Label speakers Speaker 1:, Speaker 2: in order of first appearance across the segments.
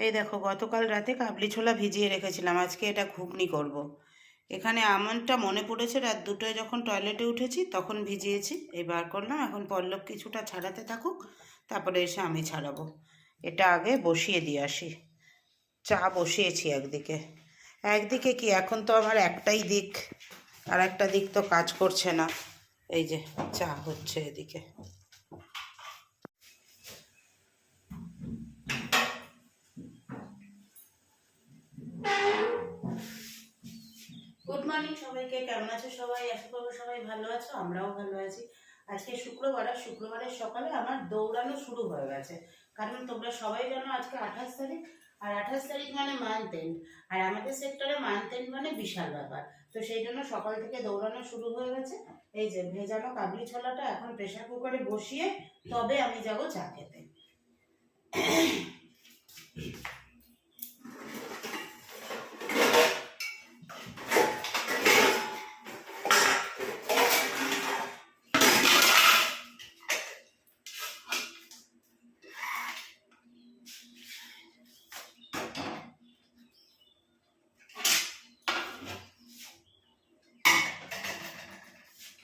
Speaker 1: এই দেখো, গতকাল রাতে কাবলি ছোলা ভিজিয়ে রেখেছিলাম, আজকে এটা ঘুগনি করব। এখানে আমনটা মনে পড়েছে রাত দুটোয় যখন টয়লেটে উঠেছি, তখন ভিজিয়েছি। এই বার করলাম, এখন পল্লব কিছুটা ছাড়াতে থাকুক, তারপরে এসে আমি ছাড়াবো। এটা আগে বসিয়ে দিয়ে আসি। চা বসিয়েছি একদিকে। একদিকে কি, এখন তো আমার একটাই দিক আর একটা দিক তো কাজ করছে না। এই যে, চা হচ্ছে এদিকে। গুড মর্নিং সবাইকে, কেমন আছো সবাই? আশা করব সবাই ভালো আছো, আমরাও ভালো আছি। আজকে শুক্রবার, আর শুক্রবারের সকালে আমার দৌড়ানো শুরু হয়ে গেছে। কারণ তোমরা সবাই জানো আজকে আঠাশ তারিখ, আর আঠাশ তারিখ মানে মান্থ এন্ড আর আমাদের সেক্টরে মান্থ এন্ড মানে বিশাল ব্যাপার। তো সেই জন্য সকাল থেকে দৌড়ানো শুরু হয়ে গেছে। এই যে ভেজানো কাবলি ছোলাটা এখন প্রেশার কুকারে বসিয়ে, তবে আমি যাব চা খেতে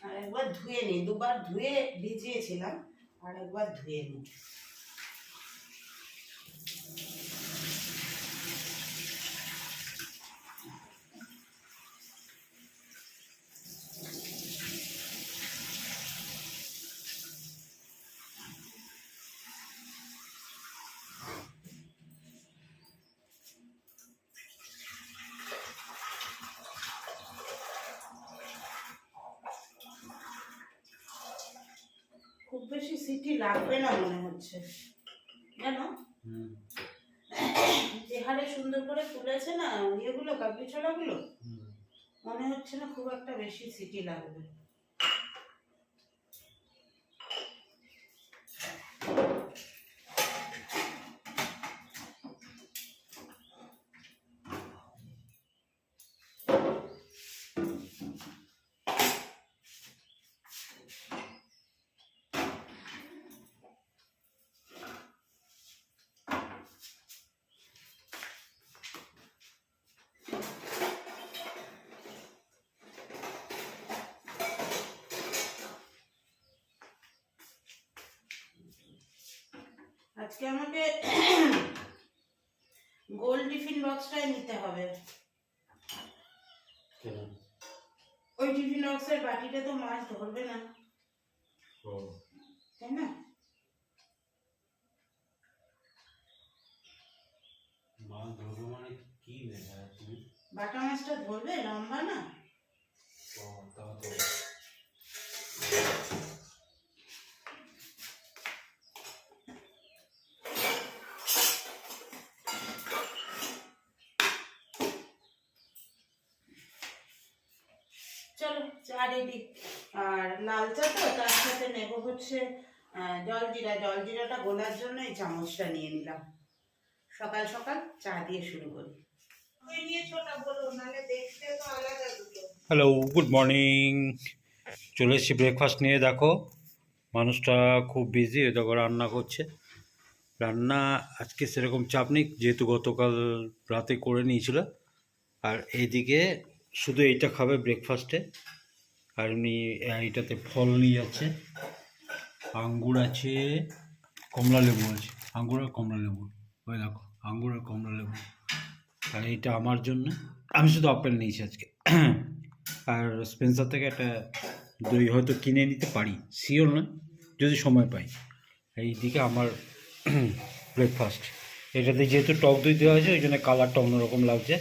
Speaker 1: আর একবার ধুয়ে নিই দুবার ধুয়ে ভিজিয়েছিলাম আর একবার ধুয়ে নিই। বেশি সিটি লাগবে না মনে হচ্ছে। জানো যে হারে সুন্দর করে তুলেছে না ইয়েগুলো কাবলি ছোলাগুলো মনে হচ্ছে না খুব একটা বেশি সিটি লাগবে। আজকে আমাকে গোল টিফিন বক্সটাই নিতে হবে। ওই টিফিন বক্সের বাটিতে তো মাছ ধরবে না। তাই না?
Speaker 2: মাছ ধরবো মানে কি
Speaker 1: বাটা মাছটা ধরবে লম্বা না?
Speaker 2: ও তাও তো
Speaker 1: চলো চা রেডি আর লাল চা তো তার সাথে নেব হচ্ছে জলজিরা। জলজিরাটা গোলার জন্য এই চামচটা নিয়ে নিলাম। সকাল সকাল চা দিয়ে শুরু করি। ওই নিয়ে ছোটা বলো নাহলে দেখতে তো আলাদা দুটো।
Speaker 2: হ্যালো গুড মর্নিং চলে এসেছি ব্রেকফাস্ট নিয়ে দেখো। মানুষটা খুব বিজি দেখো রান্না করছে। রান্না আজকে সেরকম চাপ নেই যেহেতু গতকাল রাতে করে নিয়েছিল। আর এইদিকে শুধু এইটা খাবে ব্রেকফাস্টে আর এমনি এইটাতে ফল নিয়ে যাচ্ছে। আঙ্গুর আছে, কমলা লেবু আছে। আঙ্গুর আর কমলা লেবু। ওই দেখো, আঙ্গুর আর কমলা লেবু। আর এইটা আমার জন্য। আমি শুধু আপেল নিয়েছি আজকে। আর স্পেন্সার থেকে একটা দই হয়তো কিনে নিতে পারি। শিওর নয়, যদি সময় পাই। এইদিকে আমার ব্রেকফাস্ট এটাতে যেহেতু টক দই দেওয়া হয়েছে, ওই জন্য কালারটা অন্যরকম লাগছে।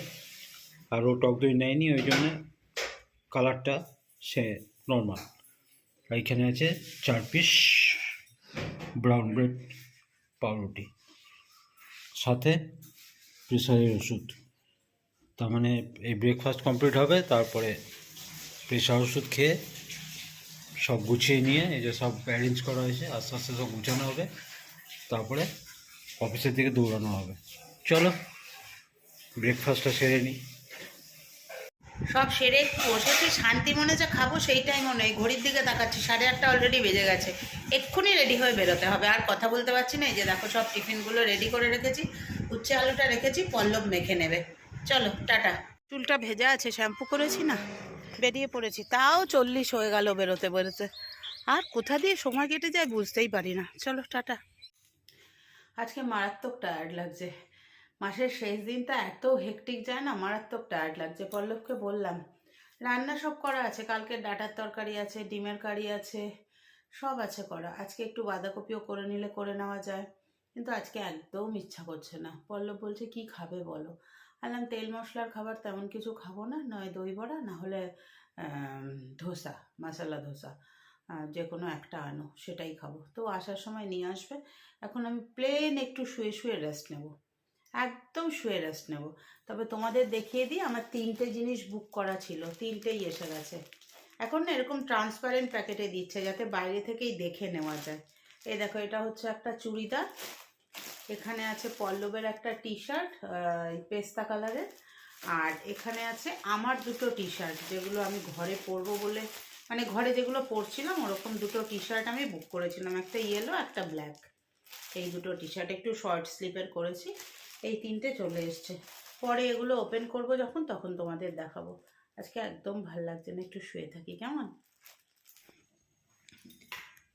Speaker 2: আর ও টক দই নেয়নি, ওই জন্য কালারটা সে নর্মাল এইখানে আছে চার পিস ব্রাউন ব্রেড পাউরুটি। সাথে প্রেশারের ওষুধ। তার মানে এই ব্রেকফাস্ট কমপ্লিট হবে, তারপরে প্রেশার ওষুধ খেয়ে সব গুছিয়ে নিয়ে এই যে সব অ্যারেঞ্জ করা হয়েছে, আস্তে আস্তে সব গুছানো হবে। তারপরে অফিসের দিকে দৌড়ানো হবে। চলো ব্রেকফাস্টটা সেরে নিই
Speaker 1: সব সেরে একটু বসেছি শান্তি মনে যে খাব সেইটাই মনে হয়। ঘড়ির দিকে তাকাচ্ছি, সাড়ে আটটা অলরেডি বেজে গেছে। এক্ষুনি রেডি হয়ে বেরোতে হবে। আর কথা বলতে পারছি না, এই যে দেখো সব টিফিনগুলো রেডি করে রেখেছি, উচ্ছে আলুটা রেখেছি, পল্লব মেখে নেবে। চলো, টাটা। চুলটা ভেজা আছে, শ্যাম্পু করেছি না? বেরিয়ে পড়েছি। তাও চল্লিশ হয়ে গেল বেরোতে বেরোতে। আর কোথা দিয়ে সময় কেটে যায় বুঝতেই পারি না। চলো, টাটা। আজকে মারাত্মক টায়ার্ড লাগছে। মাসের শেষ দিনটা এত হেকটিক যায় না, মারাত্মক টায়ার্ড লাগছে। পল্লবকে বললাম, রান্না সব করা আছে, কালকে ডাটার তরকারি আছে, ডিমের কারি আছে, সব আছে করা। আজকে একটু বাঁধাকপিও করে নিলে করে নেওয়া যায়। কিন্তু আজকে একদম ইচ্ছা করছে না। পল্লব বলছে, কি খাবে বলো? আলাম তেল মশলার খাবার তেমন কিছু খাব না, নয় দই বড়া, না হলে ধোসা, মশলা ধোসা যে কোনো একটা আনো, সেটাই খাব। তো আসার সময় নিয়ে আসবে। এখন আমি প্লেন একটু শুয়ে শুয়ে রেস্ট নেব। একদম শুয়ে রেস্ট নেব। তবে তোমাদের দেখিয়ে দিই, আমার তিনটে জিনিস বুক করা ছিল, তিনটেই এসে গেছে। এখন না এরকম ট্রান্সপারেন্ট প্যাকেটে দিচ্ছে যাতে বাইরে থেকেই দেখে নেওয়া যায়। এই দেখো, এটা হচ্ছে একটা চুড়িদার। এখানে আছে পল্লবের একটা টি শার্ট পেস্তা কালারের আর এখানে আছে আমার দুটো টি শার্ট যেগুলো আমি ঘরে পরবো বলে মানে ঘরে যেগুলো পরছিলাম, ওরকম দুটো টি শার্ট আমি বুক করেছিলাম, একটা ইয়েলো একটা ব্ল্যাক এই দুটো টি শার্ট একটু শর্ট স্লিপের করেছি। এই তিনটে চলে এসছে। পরে এগুলো ওপেন করব যখন, তখন তোমাদের দেখাবো। আজকে একদম ভালো লাগছে না, একটু শুয়ে থাকি, কেমন?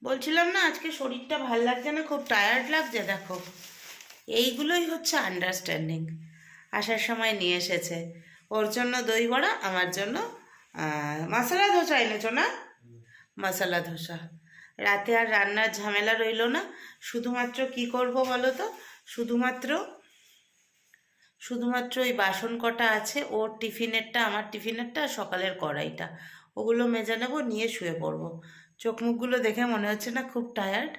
Speaker 1: বলছিলাম না, আজকে শরীরটা ভালো লাগছে না, খুব টায়ার্ড লাগছে, দেখো। এইগুলোই হচ্ছে আন্ডারস্ট্যান্ডিং আসার সময় নিয়ে এসেছে। ওর জন্য দই বড়া, আমার জন্য মশলা ধোসা এনেছো না? মশলা ধোসা। রাতে আর রান্নার ঝামেলা রইল না। শুধুমাত্র কি করব বলো তো? শুধুমাত্র শুধুমাত্র ওই বাসন কটা আছে, ওর টিফিনেরটা, আমার টিফিনেরটা, সকালের কড়াইটা। ওগুলো মেজে নেব, নিয়ে শুয়ে পড়ব। চোখ মুখগুলো দেখে মনে হচ্ছে না খুব টায়ার্ড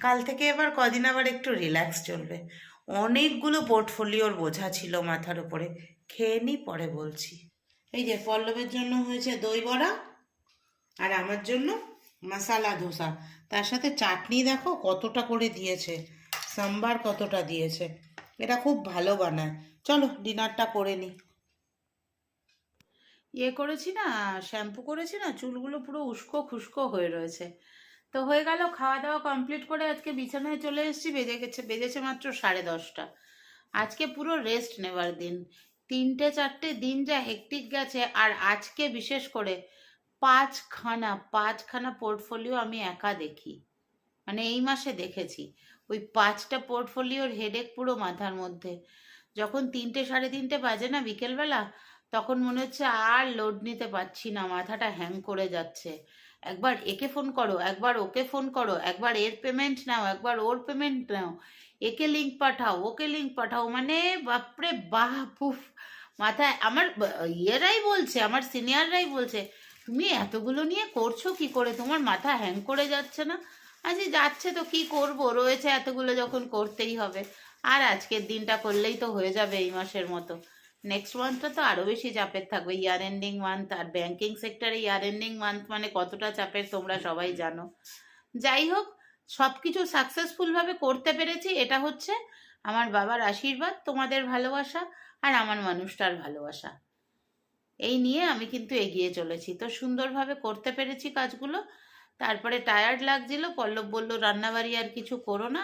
Speaker 1: কাল থেকে এবার কদিন আবার একটু রিল্যাক্স চলবে। অনেকগুলো পোর্টফোলিওর বোঝা ছিল মাথার উপরে। খেয়ে নি, পরে বলছি। এই যে পল্লবের জন্য হয়েছে দই বড়া আর আমার জন্য মশালা ধোসা। তার সাথে চাটনি দেখো কতটা করে দিয়েছে। সাম্বার কতটা দিয়েছে। এটা খুব ভালো বানায়। চলো ডিনারটা করে নিই ইয়ে করেছি না, শ্যাম্পু করেছি না, চুলগুলো পুরো উস্কো খুস্কো হয়ে রয়েছে। তো হয়ে গেল, খাওয়া দাওয়া কমপ্লিট করে আজকে বিছানায় চলে এসেছি, বেজে গেছে, বেজেছে মাত্র সাড়ে দশটা। আজকে পুরো রেস্ট নেবার দিন। তিনটে, চারটে দিন যা হেকটিক গেছে, আর আজকে বিশেষ করে পাঁচখানা পাঁচখানা পোর্টফোলিও আমি একা দেখি। মানে এই মাসে দেখেছি। ওই পাঁচটা পোর্টফোলিওর হেডেক পুরো মাথার মধ্যে। যখন তিনটে সাড়ে তিনটে বাজে না বিকেলবেলা, তখন মনে হচ্ছে আর লোড নিতে পারছি না, মাথাটা হ্যাং করে যাচ্ছে। একবার একে ফোন করো, একবার ওকে ফোন করো, একবার এর পেমেন্ট নাও, একবার ওর পেমেন্ট নাও, একে লিঙ্ক পাঠাও, ওকে লিঙ্ক পাঠাও মানে বাপরে বাপ, উফ! মাথায় আমার ইয়েরাই বলছে, আমার সিনিয়ররাই বলছে, তুমি এতগুলো নিয়ে করছ কি করে? তোমার মাথা হ্যাং করে যাচ্ছে না? আজকে যাচ্ছে তো, কি করব? রয়েছে এতগুলো যখন করতেই হবে। আর আজকের দিনটা করলেই তো হয়ে যাবে এই মাসের মতো। নেক্সট মান্থটা তো আরও বেশি চাপের থাকবে। ইয়ার এন্ডিং মান্থ আর ব্যাংকিং সেক্টরে ইয়ার এন্ডিং মান্থ মানে কতটা চাপের তোমরা সবাই জানো। যাই হোক সব কিছু সাকসেসফুলভাবে করতে পেরেছি। এটা হচ্ছে আমার বাবার আশীর্বাদ, তোমাদের ভালোবাসা আর আমার মানুষটার ভালোবাসা। এই নিয়ে আমি কিন্তু এগিয়ে চলেছি। তো সুন্দরভাবে করতে পেরেছি কাজগুলো। তারপরে টায়ার্ড লাগছিল, পল্লব বলল, রান্নাবাড়ি আর কিছু করো না।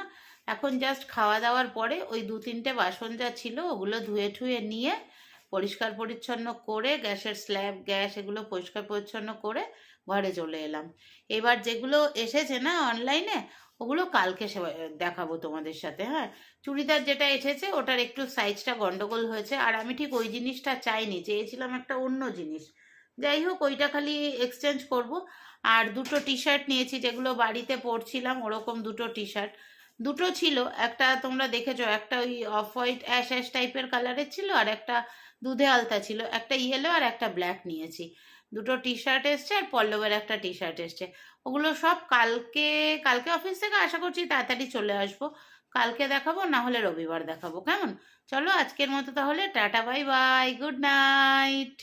Speaker 1: এখন জাস্ট খাওয়া দাওয়ার পরে ওই দু তিনটে বাসন যা ছিল ওগুলো ধুয়ে ঠুয়ে নিয়ে পরিষ্কার পরিচ্ছন্ন করে গ্যাসের স্ল্যাব, গ্যাস এগুলো পরিষ্কার পরিচ্ছন্ন করে ঘরে চলে এলাম। এবার যেগুলো এসেছে না অনলাইনে ওগুলো কালকে দেখাবো তোমাদের সাথে হ্যাঁ? চুড়িদার যেটা এসেছে, ওটার একটু সাইজটা গন্ডগোল হয়েছে, আর আমি ঠিক ওই জিনিসটা চাইনি, চেয়েছিলাম একটা অন্য জিনিস। যাই হোক, ওইটা খালি এক্সচেঞ্জ করব। আর দুটো টি শার্ট নিয়েছি, যেগুলো বাড়িতে পরছিলাম, ওরকম দুটো টি শার্ট দুটো ছিল। একটা তোমরা দেখেছ, একটা ওই অফ হোয়াইট অ্যাশ অ্যাশ টাইপের কালারের ছিল আর একটা দুধে আলতা ছিল। একটা ইয়েলো আর একটা ব্ল্যাক নিয়েছি। দুটো টি শার্ট এসছে আর পল্লবের একটা টি শার্ট এসছে। ওগুলো সব কালকে কালকে অফিস থেকে আশা করছি তাড়াতাড়ি চলে আসব। কালকে দেখাবো, না হলে রবিবার দেখাবো। কেমন? চলো আজকের মতো তাহলে, tata bye bye good night